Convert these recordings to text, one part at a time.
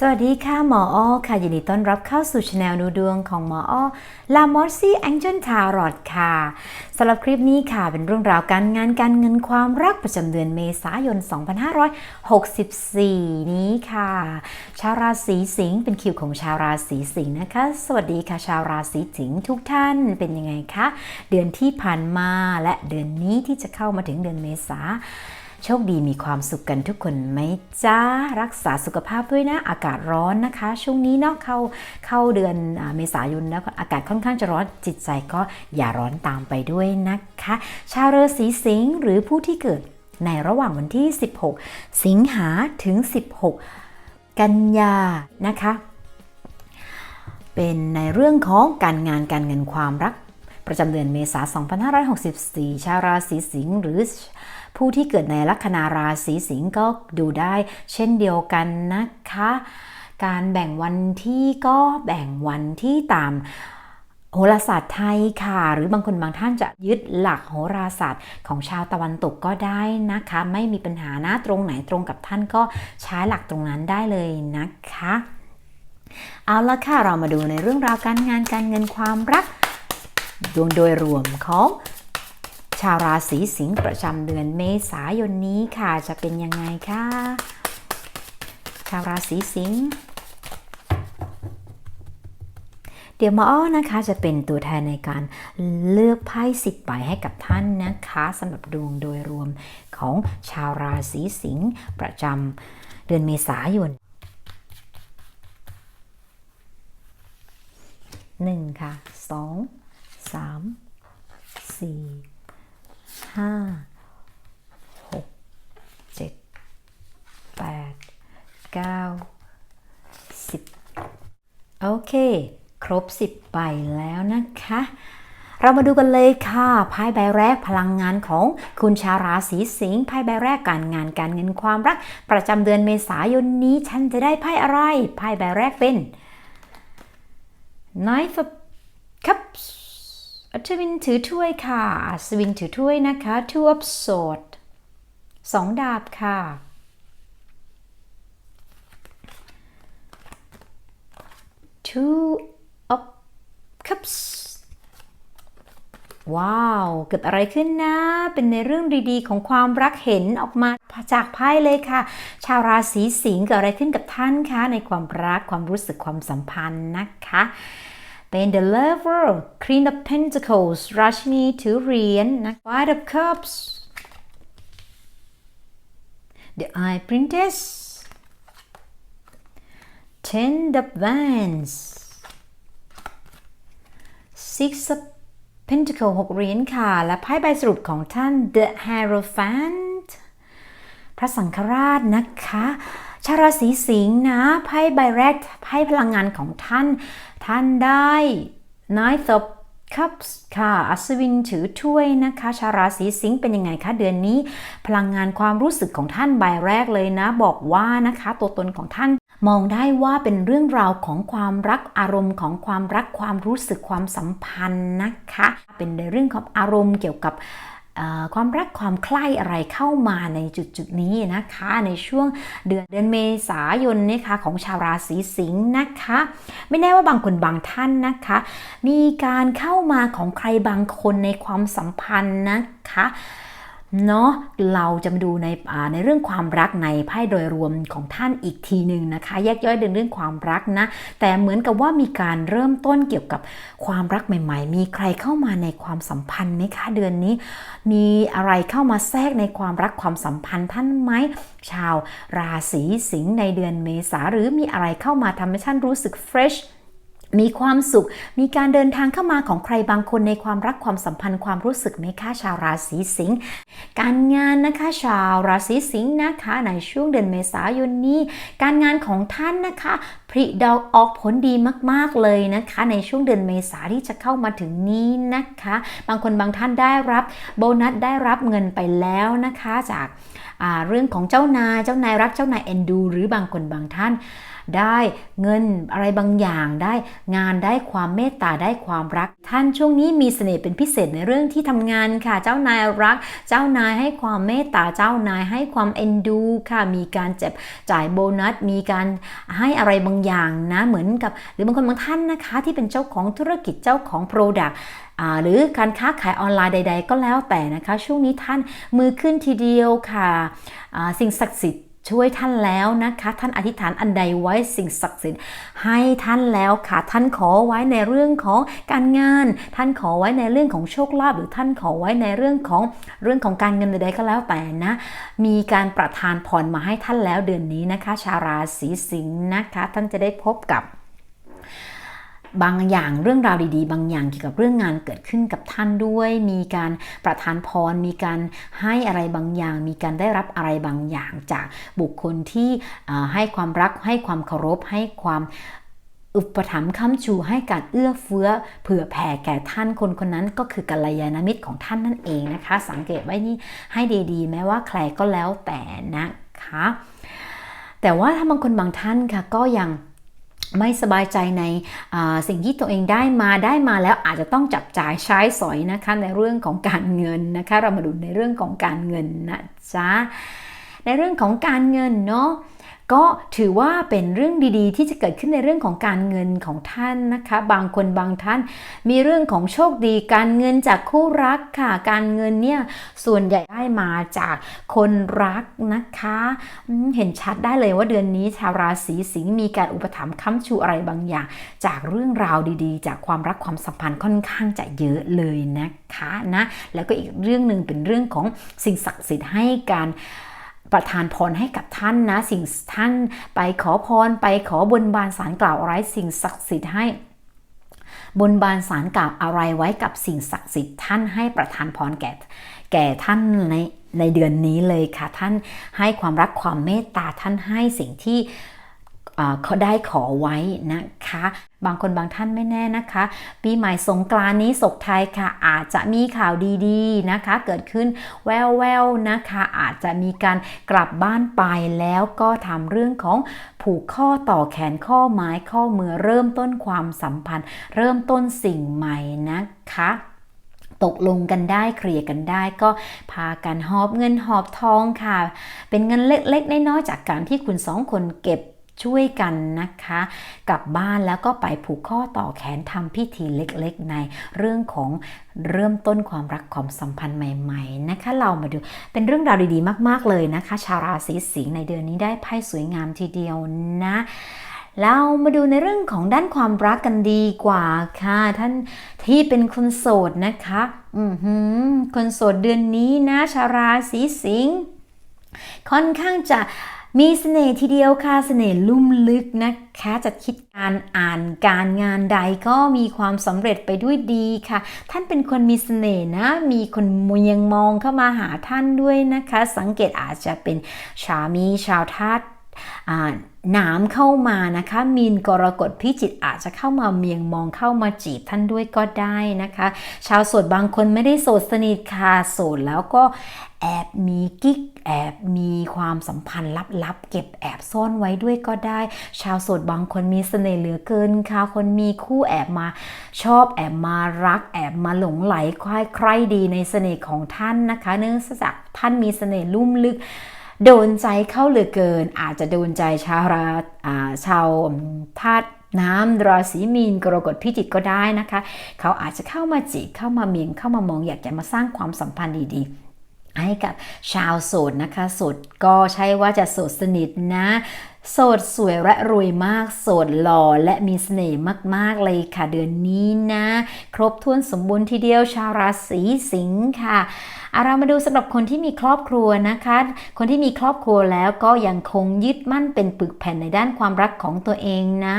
สวัสดีค่ะ หมออ้อค่ะ ยินดีต้อนรับเข้าสู่ช anel ดูดวงของหมออ้อลามอสซี่แองเจิลทารอดค่ะสำหรับคลิปนี้ค่ะ เป็นเรื่องราวการงานการเงินความรักประจำเดือนเมษายน 2564 นี้ค่ะ ชาวราศีสิงห์เป็นคิวของชาวราศีสิงห์นะคะ สวัสดีค่ะ ชาวราศีสิงห์ทุกท่านเป็นยังไงคะเดือนที่ผ่านมาและเดือนนี้ที่จะเข้ามาถึงเดือนเมษา โชคดีมีความสุขกันทุกคนไหมจ้ารักษาสุขภาพด้วยนะ อากาศร้อนนะคะ ช่วงนี้เนาะเข้าเข้าเดือนอเมษายนแล้วอากาศค่อนข้างจะร้อนจิตใจก็อย่าร้อนตามไปด้วยนะคะ ชาวราศีสิงห์หรือผู้ที่เกิดในระหว่างวันที่ 16 สิงหาถึง 16 กันยานะคะ เป็นในเรื่องของการงานการเงินความรัก ประจำเดือนเมษายน 2564 ชาวราศีสิงห์หรือ ผู้ที่เกิดในลัคนาราศีสิงห์ก็ดูได้ เช่นเดียวกันนะคะ การแบ่งวันที่ก็แบ่งวันที่ตามโหราศาสตร์ไทยค่ะ หรือบางคนบางท่านจะยึดหลักโหราศาสตร์ของชาวตะวันตกก็ได้นะคะ ไม่มีปัญหานะตรงไหนตรงกับท่านก็ใช้หลักตรงนั้นได้เลยนะคะเอาละค่ะเรามาดูในเรื่องราวการงานการเงินความรัก ดวงโดยรวมของ ชาวราศีสิงห์ประจำเดือนเมษายนนี้ค่ะจะเป็นยังไงคะชาวราศีสิงห์เดี๋ยวหมาอ้อนะคะจะเป็นตัวแทนในการเลือกไพ่สิบใบให้กับท่านนะคะสำหรับดวงโดยรวมของชาวราศีสิงห์ประจำเดือนเมษายนหนึ่งค่ะสองสามสี่ ห้าหกเจ็ดแปดเก้าสิบโอเค ครบสิบใบแล้วนะคะ เรามาดูกันเลยค่ะไพ่ใบแรกพลังงานของคุณชาวราศีสิงห์ไพ่ใบแรกการงานการเงินความรัก ประจำเดือนเมษายนนี้ฉันจะได้ไพ่อะไรไพ่ใบแรกเป็น Knife of Cups อัศวินถือถ้วยค่ะ อัศวินถือถ้วยนะคะ Two of Swords สองดาบค่ะ Two of Cups ว้าว เกิดอะไรขึ้นนะ เป็นในเรื่องดีๆ ของความรักเห็นออกมาจากไพ่เลยค่ะ ชาวราศีสิงห์เกิดอะไรขึ้นกับท่านคะ ในความรักความรู้สึกความสัมพันธ์นะคะ เป็น the lover queen of pentacles ราชินีถือเหรียญนะ five of cups the eye princess ten of wands six of pentacle หกเหรียญค่ะ และไพ่ใบสรุปของท่าน the hierophant พระสังฆราชนะคะ ชาวราศีสิงห์นะไพ่ใบแรกไพ่พลังงานของท่าน ท่านได้ Knight of Cups ค่ะ อัศวินถือถ้วยนะคะ ชาวราศีสิงห์เป็นยังไงคะเดือนนี้ พลังงานความรู้สึกของท่านใบแรกเลยนะ บอกว่านะคะ ตัวตนของท่านมองได้ว่าเป็นเรื่องราวของความรักอารมณ์ของความรักความรู้สึกความสัมพันธ์นะคะ เป็นในเรื่องของอารมณ์เกี่ยวกับ ความรักความใคร่อะไรเข้ามาในจุดจุดนี้นะคะ ในช่วงเดือนเดือนเมษายนนะคะของชาวราศีสิงห์นะคะ ไม่แน่ว่าบางคนบางท่านนะคะ มีการเข้ามาของใครบางคนในความสัมพันธ์นะคะ เนาะเราจะมาดูในในเรื่องความรักในไพ่โดยรวมของท่านอีกทีหนึ่งนะคะ แยกย่อยเรื่องความรักนะ แต่เหมือนกับว่ามีการเริ่มต้นเกี่ยวกับความรักใหม่ ๆ มีใครเข้ามาในความสัมพันธ์ไหมคะ เดือนนี้ มีอะไรเข้ามาแทรกในความรักความสัมพันธ์ท่านไหมชาวราศีสิงห์ในเดือนเมษาหรือมีอะไรเข้ามาทำให้ท่านรู้สึก fresh มีความสุข มีการเดินทางเข้ามาของใครบางคนในความรักความสัมพันธ์ความรู้สึกไหมคะชาวราศีสิงห์การงานนะคะชาวราศีสิงห์นะคะในช่วงเดือนเมษายนนี้ การงานของท่านนะคะผลิดอกออกผลดีมาก ๆ เลยนะคะ ในช่วงเดือนเมษาที่จะเข้ามาถึงนี้นะคะ บางคนบางท่านได้รับโบนัสได้รับเงินไปแล้วนะคะ จากเรื่องของเจ้านายเจ้านายรักเจ้านายเอ็นดู หรือบางคนบางท่าน ได้เงินอะไรบางอย่างได้งานได้ความเมตตาได้ความรัก ท่านช่วงนี้มีเสน่ห์เป็นพิเศษในเรื่องที่ทำงานค่ะ เจ้านายรัก เจ้านายให้ความเมตตาเจ้านายให้ความเอ็นดูค่ะมีการเจ็บจ่ายโบนัส มีการให้อะไรบางอย่างนะเหมือนกับ หรือบางคนบางท่านนะคะ ที่เป็นเจ้าของธุรกิจเจ้าของ Product หรือการค้าขายออนไลน์ใด ๆ ก็แล้วแต่นะคะ ช่วงนี้ท่านมือขึ้นทีเดียวค่ะสิ่งศักดิ์สิทธิ์ ช่วยท่านแล้วนะคะ ท่านอธิษฐานอันใดไว้สิ่งศักดิ์สิทธิ์ให้ท่านแล้วค่ะ ท่านขอไว้ในเรื่องของการงาน ท่านขอไว้ในเรื่องของโชคลาภหรือท่านขอไว้ในเรื่องของเรื่องของการเงินใดๆก็แล้วแต่นะ มีการประทานผ่อนมาให้ท่านแล้วเดือนนี้นะคะ ชาราศีสิงห์นะคะ ท่านจะได้พบกับ บางอย่างเรื่องราวดีๆ บางอย่างเกี่ยวกับเรื่องงานเกิดขึ้นกับท่านด้วย มีการประทานพร มีการให้อะไรบางอย่าง มีการได้รับอะไรบางอย่างจากบุคคลที่ให้ความรัก ให้ความเคารพ ให้ความอุปถัมภ์ค้ำชูให้การเอื้อเฟื้อ เผื่อแผ่แก่ท่านคนคนนั้นก็คือกัลยาณมิตรของท่านนั่นเองนะคะ สังเกตไว้นี่ให้ดีๆ แม้ว่าใครก็แล้วแต่นะคะ แต่ว่าถ้าบางคนบางท่านค่ะก็ยัง ไม่สบายใจในสิ่งที่ตัวเองได้มาได้มาแล้วอาจจะต้องจับจ่ายใช้สอยนะคะในเรื่องของการเงินนะคะเรามาดูในเรื่องของการเงินนะจ๊ะในเรื่องของการเงินเนาะ ก็ถือว่าเป็นเรื่องดีๆ ที่จะเกิดขึ้นในเรื่องของการเงินของท่านนะคะ บางคนบางท่านมีเรื่องของโชคดี การเงินจากคู่รักค่ะ การเงินเนี่ยส่วนใหญ่ได้มาจากคนรักนะคะ เห็นชัดได้เลยว่าเดือนนี้ชาวราศีสิงห์มีการอุปถัมภ์ค้ำชูอะไรบางอย่าง จากเรื่องราวดีๆ จากความรักความสัมพันธ์ค่อนข้างจะเยอะเลยนะคะนะแล้วก็อีกเรื่องหนึ่งเป็นเรื่องของสิ่งศักดิ์สิทธิ์ให้การ ประทานพรให้กับท่านนะ สิ่งท่านไปขอพรไปขอบนบานสารกล่าวอะไรสิ่งศักดิ์สิทธิ์ให้บนบานสารกล่าวอะไรไว้กับสิ่งศักดิ์สิทธิ์ท่านให้ประทานพรแก่แก่ท่านในในเดือนนี้เลยค่ะท่านให้ความรักความเมตตาท่านให้สิ่งที่ เขาได้ขอไว้นะคะ บางคนบางท่านไม่แน่นะคะ ปีใหม่สงกรานนี้ศกไทยค่ะ อาจจะมีข่าวดีๆนะคะ เกิดขึ้นแววๆนะคะ อาจจะมีการกลับบ้านไปแล้วก็ทำเรื่องของผูกข้อต่อแขนข้อไม้ข้อมือเริ่มต้นความสัมพันธ์ เริ่มต้นสิ่งใหม่นะคะตกลงกันได้เคลียร์กันได้ก็พากันหอบเงินหอบทองค่ะ เป็นเงินเล็กๆน้อยๆจากการที่คุณสองคนเก็บ ช่วยกันนะคะ กลับบ้านแล้วก็ไปผูกข้อต่อแขนทำพิธีเล็กๆ ในเรื่องของเริ่มต้นความรักความสัมพันธ์ใหม่ๆนะคะ เรามาดูเป็นเรื่องราวดีๆ มากๆเลยนะคะ ชาวราศีสิงห์ในเดือนนี้ได้ไพ่สวยงามทีเดียวนะเรามาดูในเรื่องของด้านความรักกันดีกว่าค่ะ ท่านที่เป็นคนโสดนะคะ อือหือคนโสดเดือนนี้นะ ชาวราศีสิงห์ค่อนข้างจะ มีเสน่ห์ทีเดียวค่ะ เสน่ห์ลุ่มลึกนะคะ จัดคิดการอ่านการงานใดก็มีความสำเร็จไปด้วยดีค่ะ ท่านเป็นคนมีเสน่ห์นะ มีคนมยังมองเข้ามาหาท่านด้วยนะคะ สังเกตอาจจะเป็นชามีชาวทาส หนามเข้ามานะคะมีนกรกฎพิจิตอาจจะเข้ามาเมียงมองเข้ามาจีบท่านด้วยก็ได้นะคะ ชาวโสดบางคนไม่ได้โสดสนิทค่ะโสดแล้วก็แอบมีกิ๊กแอบมีความสัมพันธ์ลับๆเก็บแอบซ่อนไว้ด้วยก็ได้ ชาวโสดบางคนมีเสน่ห์เหลือเกินค่ะ คนมีคู่แอบมาชอบแอบมารัก แอบมาหลงไหลใครใครดีในเสน่ห์ของท่านนะคะ เนื่องจากท่านมีเสน่ห์ลุ่มลึก โดนใจเข้าเหลือเกิน อาจจะโดนใจชาวราชาวธาตุน้ำราศีมีนกรกฎพิจิกก็ได้นะคะ เขาอาจจะเข้ามาจีบเข้ามาเมียงเข้ามามองอยากจะมาสร้างความสัมพันธ์ดีๆให้กับชาวโสดนะคะโสดก็ใช่ว่าจะโสดสนิทนะ โสดสวยและรวยมาก โสดหล่อและมีเสน่ห์มาก ๆ เลยค่ะเดือนนี้นะ ครบถ้วนสมบูรณ์ทีเดียวชาวราศีสิงค์ค่ะเรามาดูสำหรับคนที่มีครอบครัวนะคะ คนที่มีครอบครัวแล้วก็ยังคงยึดมั่นเป็นปึกแผ่นในด้านความรักของตัวเองนะ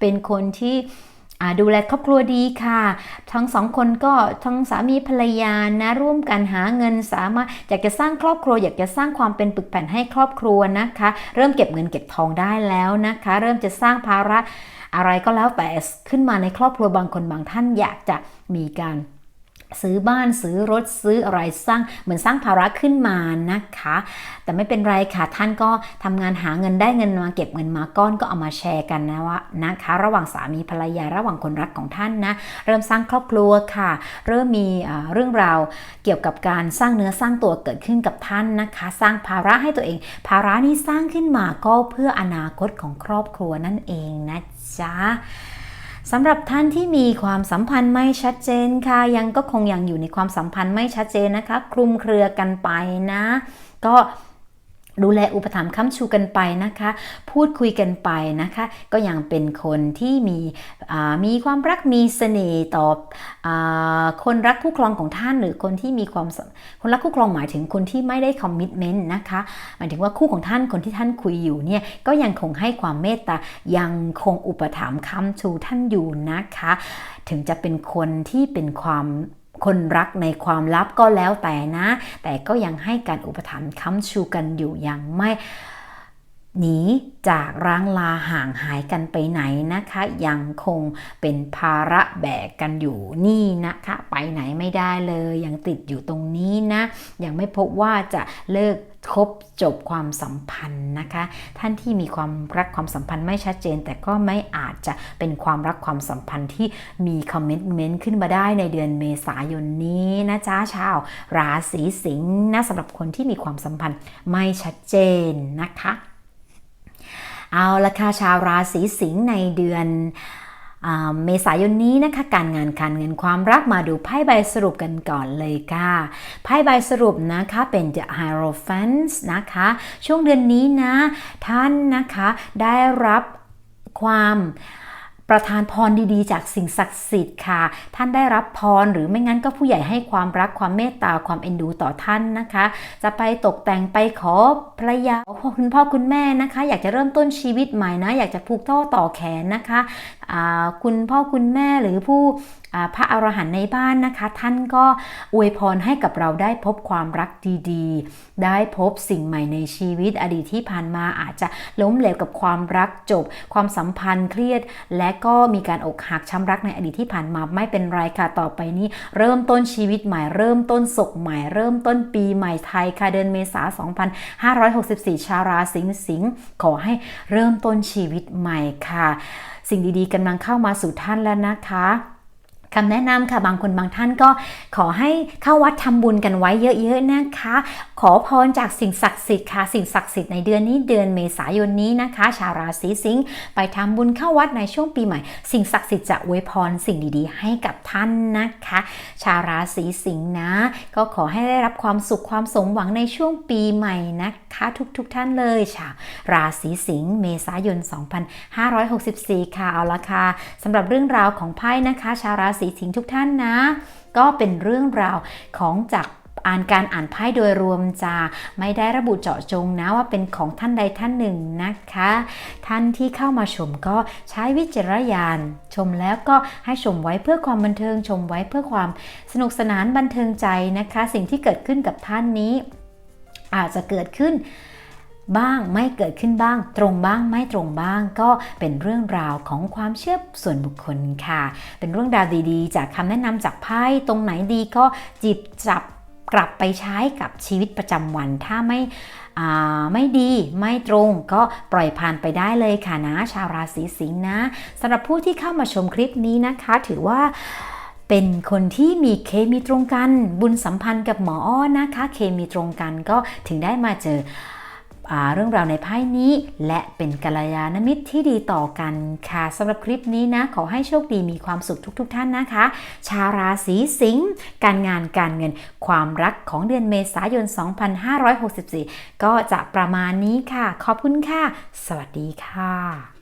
เป็นคนที่ ดูแลครอบครัวดีค่ะ ทั้งสองคนก็ทั้งสามีภรรยานะร่วมกันหาเงินสามารถอยากจะสร้างครอบครัว อยากจะสร้างความเป็นปึกแผ่นให้ครอบครัวนะคะ เริ่มเก็บเงินเก็บทองได้แล้วนะคะ เริ่มจะสร้างภาระอะไรก็แล้วแต่ขึ้นมาในครอบครัวบางคนบางท่านอยากจะมีการ ซื้อบ้านซื้อรถซื้ออะไรสร้างเหมือนสร้างภาระขึ้นมานะคะ แต่ไม่เป็นไรค่ะท่านก็ทำงานหาเงินได้เงินมาเก็บเงินมาก้อนก็เอามาแชร์กันนะว่านะคะ ระหว่างสามีภรรยาระหว่างคนรักของท่านนะเริ่มสร้างครอบครัวค่ะ เริ่มมีเรื่องราวเกี่ยวกับการสร้างเนื้อสร้างตัวเกิดขึ้นกับท่านนะคะ สร้างภาระให้ตัวเอง ภาระนี้สร้างขึ้นมาก็เพื่ออนาคตของครอบครัวนั่นเองนะจ๊ะ สำหรับท่านที่มีความสัมพันธ์ไม่ชัดเจนค่ะ ยังก็คงยังอยู่ในความสัมพันธ์ไม่ชัดเจนนะคะ คลุมเครือกันไปนะ ก็ ดูแลอุปถัมภ์ค้ำชูกันไปนะคะ พูดคุยกันไปนะคะ ก็ยังเป็นคนที่มีมีความรักมีเสน่ห์ต่ออคนรักคู่ครองของท่านหรือคนที่มีความคนรักคู่ครองหมายถึงคนที่ไม่ได้คอมมิชเมนต์นะคะหมายถึงว่าคู่ของท่านคนที่ท่านคุยอยู่เนี่ยก็ยังคงให้ความเมตตายังคงอุปถัมภ์ค้ำชูท่านอยู่นะคะ ถึงจะเป็นคนที่เป็นความ คนรักในความลับก็แล้วแต่นะ แต่ก็ยังให้การอุปถัมภ์ค้ำชูกันอยู่อย่างไม่หนีจากร้างลาห่างหายกันไปไหนนะคะ ยังคงเป็นภาระแบกกันอยู่นี่นะคะ ไปไหนไม่ได้เลย ยังติดอยู่ตรงนี้นะ ยังไม่พบว่าจะเลิก ครบจบความสัมพันธ์นะคะ ท่านที่มีความรักความสัมพันธ์ไม่ชัดเจน แต่ก็ไม่อาจจะเป็นความรักความสัมพันธ์ที่มีคอมเมนต์เมนต์ขึ้นมาได้ในเดือนเมษายนนี้นะจ้าชาว ราศีสิงห์นะสำหรับคนที่มีความสัมพันธ์ไม่ชัดเจนนะคะ เอาละค่ะชาวราศีสิงห์ในเดือน เมษายนนี้นะคะการงานการเงินความรักมาดูไพ่ใบสรุปกันก่อนเลยค่ะไพ่ใบสรุปนะคะเป็น The Hierophant นะคะ ช่วงเดือนนี้นะ ท่านนะคะได้รับความ ประทานพรดีๆ จากสิ่งศักดิ์สิทธิ์ค่ะ ท่านได้รับพรหรือไม่งั้นก็ผู้ใหญ่ให้ความรักความเมตตาความเอ็นดูต่อท่านนะคะ จะไปตกแต่งไปขอภรรยาคุณพ่อคุณแม่นะคะ อยากจะเริ่มต้นชีวิตใหม่นะ อยากจะผูกท่อต่อแขนนะคะคุณพ่อคุณแม่หรือผู้ พระอรหันต์ในบ้านนะคะ ท่านก็อวยพรให้กับเราได้พบความรักดีๆ ได้พบสิ่งใหม่ในชีวิตอดีตที่ผ่านมาอาจจะล้มเหลวกับความรักจบ ความสัมพันธ์เครียด และก็มีการอกหักช้ำรักในอดีตที่ผ่านมาไม่เป็นไรค่ะต่อไปนี้ เริ่มต้นชีวิตใหม่เริ่มต้นศกใหม่ เริ่มต้นปีใหม่ไทยค่ะเดือนเมษา 2564 ชาราสิงสิงขอให้เริ่มต้นชีวิตใหม่ค่ะ สิ่งดีๆกำลังเข้ามาสู่ท่านแล้วนะคะ คำแนะนำค่ะบางคนบางท่านก็ขอให้เข้าวัดทำบุญกันไว้เยอะๆนะคะ ขอพรจากสิ่งศักดิ์สิทธิ์ค่ะ สิ่งศักดิ์สิทธิ์ในเดือนนี้เดือนเมษายนนี้นะคะ ชาวราศีสิงห์ไปทำบุญเข้าวัดในช่วงปีใหม่ สิ่งศักดิ์สิทธิ์จะอวยพรสิ่งดีๆ ให้กับท่านนะคะ ชาวราศีสิงห์นะ ก็ขอให้ได้รับความสุขความสมหวังในช่วงปีใหม่นะคะ ทุกๆทท่านเลยชาวราศีสิงห์เมษายน 2564 ค่ะเอาละค่ะสำหรับเรื่องราวของไพ่นะคะ ชาวราศสิงห์ทุกท่านนะ ก็เป็นเรื่องราวของจากอ่านการอ่านไพ่โดยรวมจะไม่ได้ระบุเจาะจงนะว่าเป็นของท่านใดท่านหนึ่งนะคะ ท่านที่เข้ามาชมก็ใช้วิจารณญาณชมแล้วก็ให้ชมไว้เพื่อความบันเทิงชมไว้เพื่อความสนุกสนานบันเทิงใจนะคะ สิ่งที่เกิดขึ้นกับท่านนี้ อาจจะเกิดขึ้น บ้างไม่เกิดขึ้นบ้าง ตรงบ้างไม่ตรงบ้าง ก็เป็นเรื่องราวของความเชื่อส่วนบุคคลค่ะ เป็นเรื่องราวดีๆ จากคำแนะนำจากไพ่ตรงไหนดีก็จิบจับกลับไปใช้กับชีวิตประจำวันถ้าไม่ไม่ดีไม่ตรงก็ปล่อยผ่านไปได้เลยค่ะนะ ชาวราศีสิงห์นะสำหรับผู้ที่เข้ามาชมคลิปนี้นะคะ ถือว่าเป็นคนที่มีเคมีตรงกัน บุญสัมพันธ์กับหมออ้อนะคะ เคมีตรงกันก็ถึงได้มาเจอ เรื่องราวในไพ่นี้ และเป็นกัลยาณมิตรที่ดีต่อกันค่ะสำหรับคลิปนี้นะ ขอให้โชคดีมีความสุขทุก ๆทท่านนะคะ ชาวราศีสิงห์การงานการเงินความรักของเดือนเมษายน 2564 ก็จะประมาณนี้ค่ะ ขอบคุณค่ะ สวัสดีค่ะ